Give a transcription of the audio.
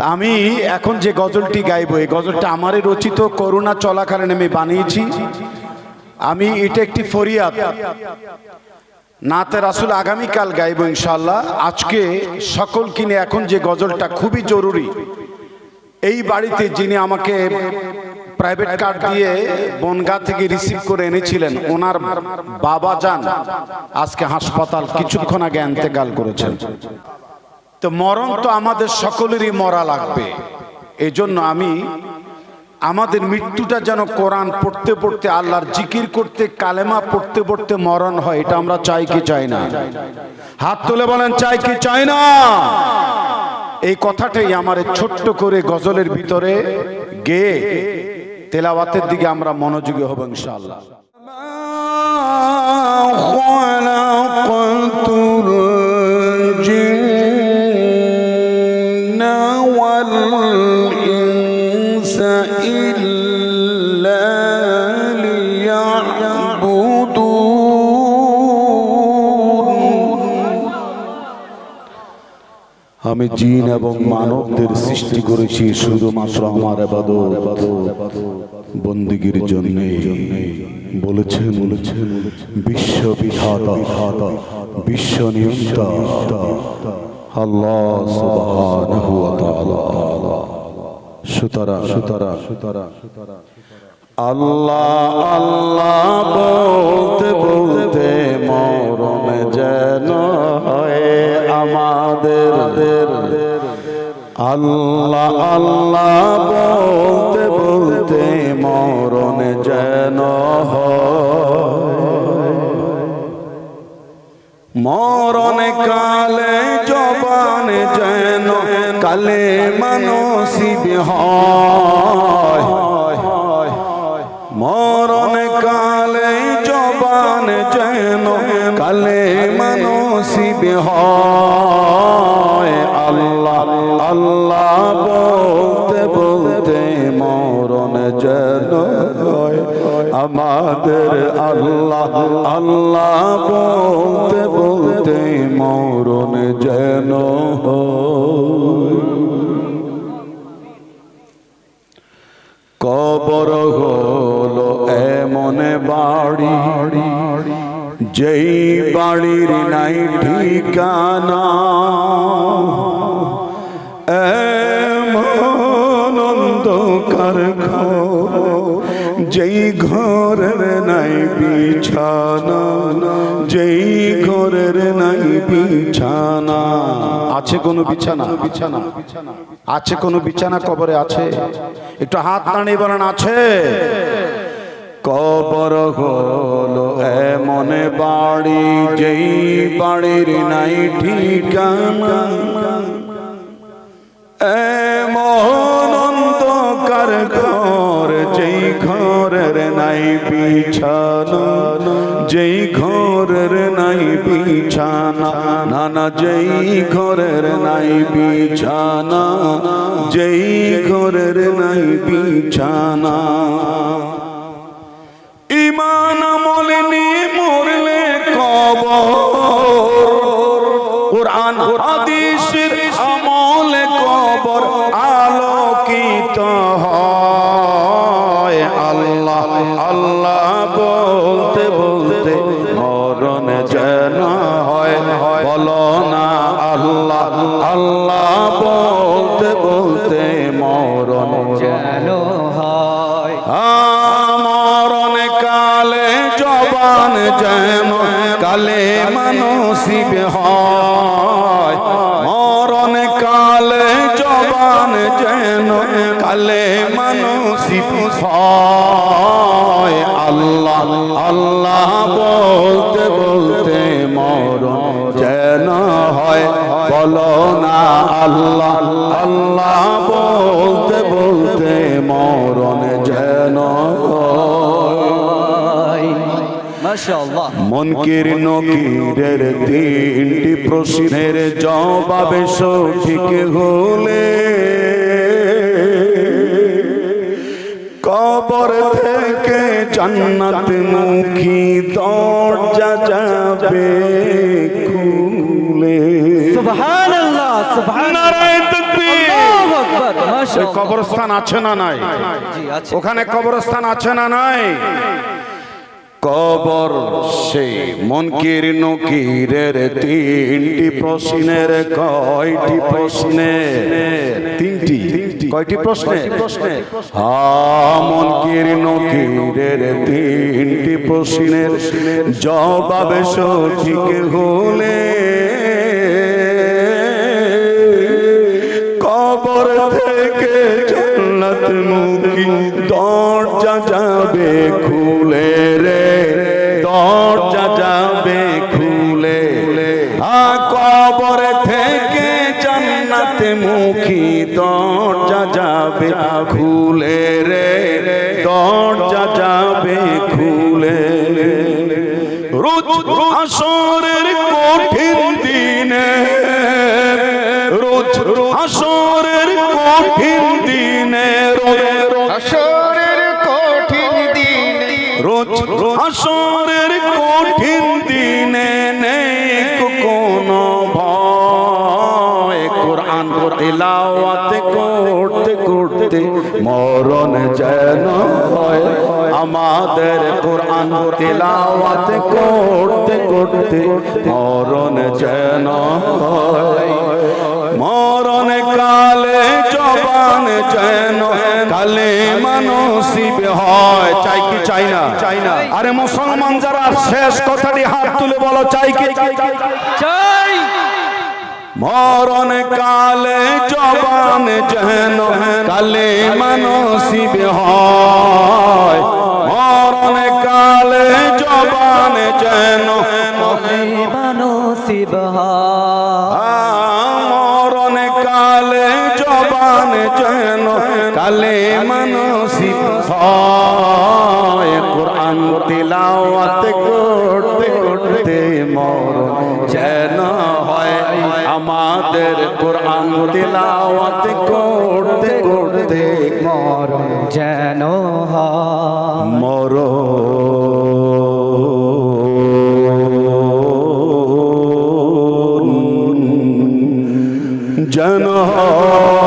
তা আমি এখন যে গজলটি গাইব, এই গজলটা আমারই রচিত করোনা চলাকালীন আমি বানিয়েছি। আমি এটা একটি ফরিয়াদ। নাতে রাসুল আগামীকাল গাইব ইনশাল্লাহ আজকে সকল কিনে এখন যে গজলটা খুবই জরুরি, এই বাড়িতে যিনি আমাকে প্রাইভেট কার দিয়ে বনগা থেকে রিসিভ করে এনেছিলেন, ওনার বাবা যান, আজকে হাসপাতাল কিছুক্ষণ আগে এন্তেকাল করেছেন। তো মরণ তো আমাদের সকলেরই মরা লাগবে। এই জন্য আমি আমাদের মৃত্যুটা যেন কোরআন পড়তে পড়তে, আল্লাহর জিকির করতে, কালেমা পড়তে পড়তে মরণ হয়, এটা আমরা চাই কি চাই না? হাত তুলে বলেন, চাই কি চাই না? এই কথাটাই আমার ছোট্ট করে গজলের ভিতরে গেয়ে তেলাওয়াতের দিকে আমরা মনোযোগী হব ইনশাআল্লাহ। আমি জিন এবং মানবদের সৃষ্টি করেছি শুধুমাত্র আমার বন্দিগির জন্য বলেছেন বলেছেন বিশ্ব বিধাতা, বিশ্ব নিয়ন্তা, আল্লাহ সুবহানাহু ওয়া তাআলা। সুতরা সুতরা সুতরা, আল্লাহ আল্লাহ বলতে বলতে মরণ যেন হয়। আল্লাহ আল্লাহ বলতে বলতে মরণ যেন মরণ কালে, জবান যেন কালে মানসিব হয়। মরণ কালে, জবান যেন কালে মানসিব হয়। আমাদের আল্লাহ আল্লাহ বলতে বলতে মরণ যেন কবর হলো এমন বাড়ি, যেই বাড়ির নাই ঠিকানা। যেই ঘরের নাই বিছানা, যেই ঘরের নাই বিছানা। আছে কোনো বিছানা? বিছানা আছে কোনো বিছানা কবরে আছে? একটু হাত নাড়িয়ে বলেন, আছে। কবর হলো এমন বাড়ি, যেই বাড়ির নাই ঠিকানা। এমন বিছানা যেই ঘরের নাই বিছানা নানা যেই ঘরের নাই বিছানা যেই ঘরের নাই বিছানা। আল্লাহ আল্লাহ বলতে বলতে মরণ যেন হয়। বলো না, আল্লাহ আল্লাহ বলতে বলতে মরণ যেন কালে, জবান যেন কালে মানসিব হয়। জবান যেন কালে হয়। আল্লাহ আল্লাহ বলতে বলতে মরণ যেন হয়। বলো না আল্লাহ আল্লাহ বলতে বলতে মরণ যেন মনকির নকিরের তিনটি প্রশ্নের জবাবে সঠিক হলে জান্নাত মুখী দরজা যাবে খুলে। সুবহানাল্লাহ সুবহান নারায় তাকবীর। আল্লাহু আকবার ওই কবরস্থান আছে না নাই? ওখানে কবরস্থান আছে না নাই? কবর সে মনকির নকিরের তিনটি প্রশ্নের কয়টি প্রশ্নের? তিনটি। কয়টি প্রশ্নের হা মনকির নকিরের তিনটি প্রশ্নের জবাব সঠিক হলে কবর থেকে জান্নাত মুখী দরজা যাবে খুলে রে। দরজা যাবে খুলে রে। দরজা যাবে খুলে রোজ আসরের কঠিন দিনে রোজ আসরের কঠিন দিনে হাসরের কঠিন দিনে রোজ আসরের কোরআন তেলাওয়াত করতে করতে মরণ যেন হয়। আমাদের কোরআন তেলাওয়াত করতে করতে মরণ যেন হয়। মরণ কালে জবান যেন কালে মানসিব হয়। চাই কি চাই না? আরে মুসলমান যারা শেষ কথাটি হাত তুলে বলো, চাই কি? চাই মরণ কালে জবান যেন কালে মানসিব হয়। মরণ কালে জবান যেন মানসিব মরণ কালে জবান যেন কালে মানসিব হয়। কোরআন তিলাওয়াত করতে তিলাওয়াত করতে করতে মরণ যেন মর যেন মাশাআল্লাহ